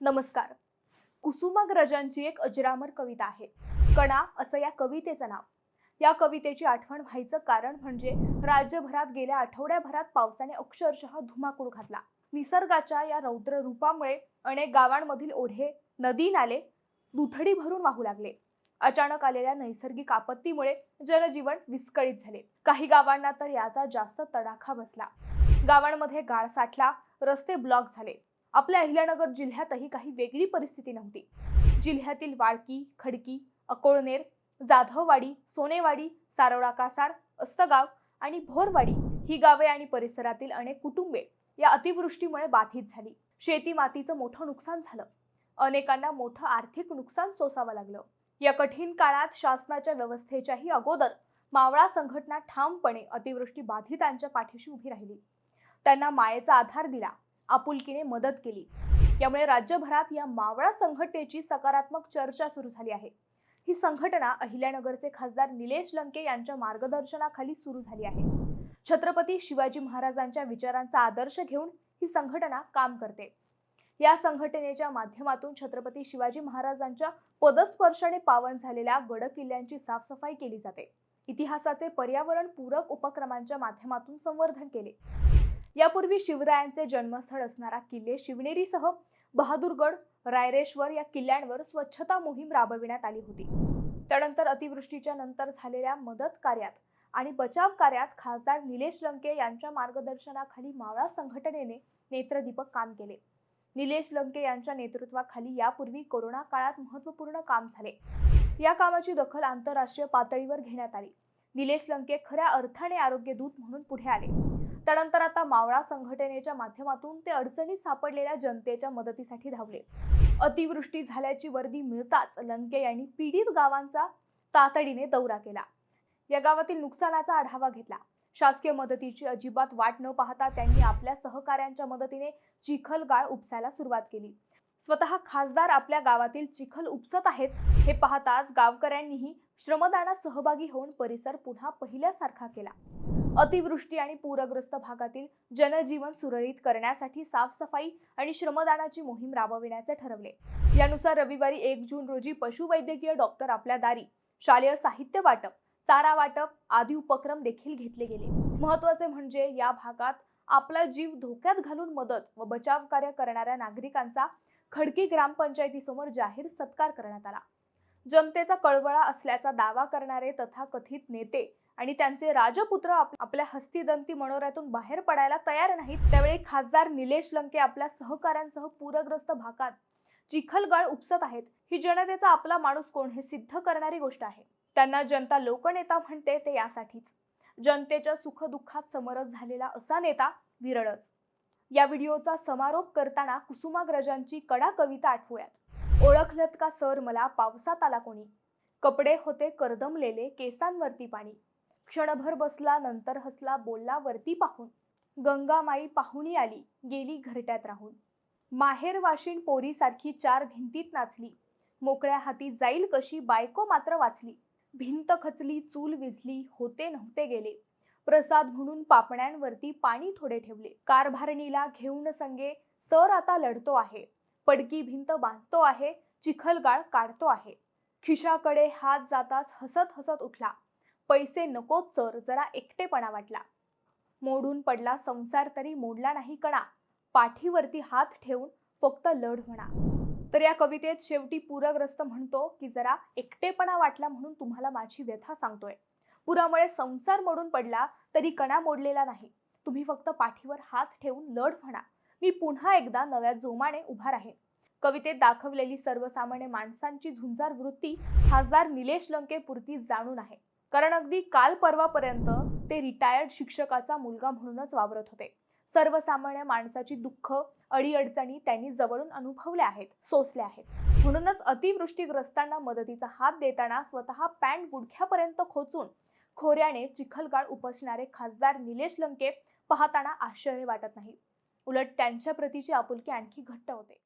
नमस्कार. कुसुमाग्रजांची एक अजरामर कविता आहे. कणा असं या कवितेचं नाव. या कवितेची आठवण व्हायचं कारण म्हणजे राज्यभरात गेल्या आठवड्याभरात पावसाने अक्षरशः धुमाकूळ घातला. निसर्गाच्या या रौद्र रूपामुळे अनेक गावांमधील ओढे नदी नाले दुथडी भरून वाहू लागले. अचानक आलेल्या नैसर्गिक आपत्तीमुळे जनजीवन विस्कळीत झाले. काही गावांना तर याचा जास्त तडाखा बसला. गावांमध्ये गाळ साठला रस्ते ब्लॉक झाले. आपल्या अहिल्यानगर जिल्ह्यातही काही वेगळी परिस्थिती नव्हती. जिल्ह्यातील वाळकी खडकी अकोळनेर जाधववाडी सोनेवाडी सारोळा कासार अस्तगाव आणि भोरवाडी ही गावे आणि परिसरातील अनेक कुटुंबे या अतिवृष्टीमुळे बाधित झाली. शेती मातीचं मोठं नुकसान झालं. अनेकांना मोठं आर्थिक नुकसान सोसावं लागलं. या कठीण काळात शासनाच्या व्यवस्थेच्याही अगोदर मावळा संघटना ठामपणे अतिवृष्टी बाधितांच्या पाठीशी उभी राहिली. त्यांना मायेचा आधार दिला. आपुलकीने मदत केली. त्यामुळे राज्यभरात या मावळा संघटनेची सकारात्मक चर्चा सुरू झाली आहे. ही संघटना अहिल्यानगरचे खासदार निलेश लंके यांच्या मार्गदर्शनाखाली सुरू झाली आहे. छत्रपती शिवाजी महाराजांच्या विचारांचा आदर्श घेऊन ही संघटना काम करते. या संघटनेच्या माध्यमातून छत्रपती शिवाजी महाराजांच्या पदस्पर्शाने पावन झालेल्या गड किल्ल्यांची साफसफाई केली जाते. इतिहासाचे पर्यावरण पूरक उपक्रमांच्या माध्यमातून संवर्धन केले. यापूर्वी शिवरायांचे जन्मस्थळ असणारा किल्ले शिवनेरीसह बहादूरगड रायरेश्वर या किल्ल्यांवर स्वच्छता मोहीम राबविण्यात आली होती. त्यानंतर अतिवृष्टीच्या नंतर झालेल्या मदत कार्यात आणि बचाव कार्यात खासदार निलेश लंके यांच्या मार्गदर्शनाखाली मावळा संघटनेने नेत्रदीपक काम केले. निलेश लंके यांच्या नेतृत्वाखाली यापूर्वी कोरोना काळात महत्त्वपूर्ण काम झाले. या कामाची दखल आंतरराष्ट्रीय पातळीवर घेण्यात आली. निलेश लंके खऱ्या अर्थाने आरोग्य दूत म्हणून पुढे आले. त्यानंतर आता मावळा संघटनेच्या माध्यमातून ते अडचणीत सापडलेल्या जनतेच्या मदतीसाठी धावले. अतिवृष्टी झाल्याची वर्दी मिळताच लंके यांनी पीडित गावांचा तातडीने दौरा केला. या गावातील नुकसानाचा आढावा घेतला. शासकीय मदतीची अजिबात वाट न पाहता त्यांनी आपल्या सहकाऱ्यांच्या मदतीने चिखल गाळ उपसायला सुरुवात केली. स्वतः खासदार आपल्या गावातील चिखल उपसत आहेत. हे पाहताच गावकऱ्यांनीही श्रमदानात सहभागी होऊन परिसर पुन्हा पहिल्यासारखा केला. अतिवृष्टी आणि पूरग्रस्त भागातील जनजीवन सुरळीत करण्यासाठी साफसफाई आणि श्रमदानाची मोहीम राबविण्याचे ठरवले. यानुसार रविवारी एक जून रोजी पशुवैद्यकीय डॉक्टर आपल्या दारी शालेय साहित्य वाटप चारा वाटप आदी उपक्रम देखील घेतले गेले. महत्त्वाचे म्हणजे या भागात आपला जीव धोक्यात घालून मदत व बचाव कार्य करणाऱ्या नागरिकांचा खडकी ग्रामपंचायतीसमोर जाहीर सत्कार करण्यात आला. जनतेचा कळवळा असल्याचा दावा करणारे तथाकथित नेते आणि त्यांचे राजपुत्र आपल्या हस्तिदंती मनोऱ्यातून बाहेर पडायला तयार नाहीत त्यावेळी खासदार निलेश लंके आपल्या सहकाऱ्यांसह पूरग्रस्त भागात चिखलगाळ उपसत आहेत. ही जनतेचा आपला माणूस कोण हे सिद्ध करणारी गोष्ट आहे. त्यांना जनता लोकनेता म्हणते ते यासाठीच. जनतेच्या सुखदुःखात समरस झालेला असा नेता विरळच. या व्हिडिओचा समारोप करताना कुसुमाग्रजांची कडा कविता आठवूयात. ओळखलत का सर मला पावसात आला कोणी? कपडे होते करदमलेले केसांवरती पाणी. क्षणभर बसला नंतर हसला बोलला वरती पाहून. गंगामाई पाहुणी आली गेली घरट्यात राहून. माहेर वाशिण पोरीसारखी चार भिंतीत नाचली. मोकळ्या हाती जाईल कशी बायको मात्र वाचली. भिंत खचली चूल विझली होते नव्हते गेले. प्रसाद म्हणून पापण्यांवरती पाणी थोडे ठेवले. कारभारणीला घेऊन संगे सर आता लढतो आहे. पडकी भिंत बांधतो आहे चिखलगाळ काढतो आहे. खिशाकडे हात जाताच हसत हसत उठला. पैसे नको सर. जरा एकटेपणा वाटला. मोडून पडला संसार तरी मोडला नाही कणा. पाठीवरती हात ठेवून फक्त लढ म्हणा. तर या कवितेत शेवटी पूरग्रस्त म्हणतो की जरा एकटेपणा वाटला म्हणून तुम्हाला माझी व्यथा सांगतोय. पुरामुळे संसार मोडून पडला तरी कणा मोडलेला नाही. तुम्ही फक्त पाठीवर हात ठेवून लढ म्हणा. मी पुन्हा एकदा नव्या जोमाने उभा राहीन. कवितेत दाखवलेली सर्वसामान्य माणसांची झुंजार वृत्ती खासदार निलेश लंके पुरती जाणून आहे. कारण अगदी काल परवापर्यंत ते रिटायर्ड शिक्षकाचा मुलगा म्हणूनच वावरत होते. सर्वसामान्य माणसाची दुःख अडीअडचणी त्यांनी जवळून अनुभवल्या आहेत सोसल्या आहेत. म्हणूनच अतिवृष्टीग्रस्तांना मदतीचा हात देताना स्वतः पॅन्ट गुडघ्यापर्यंत खोचून खोऱ्याने चिखलगाळ उपसणारे खासदार निलेश लंके पाहताना आश्चर्य वाटत नाही. उलट त्यांच्या प्रतीची आपुलकी आणखी घट्ट होते.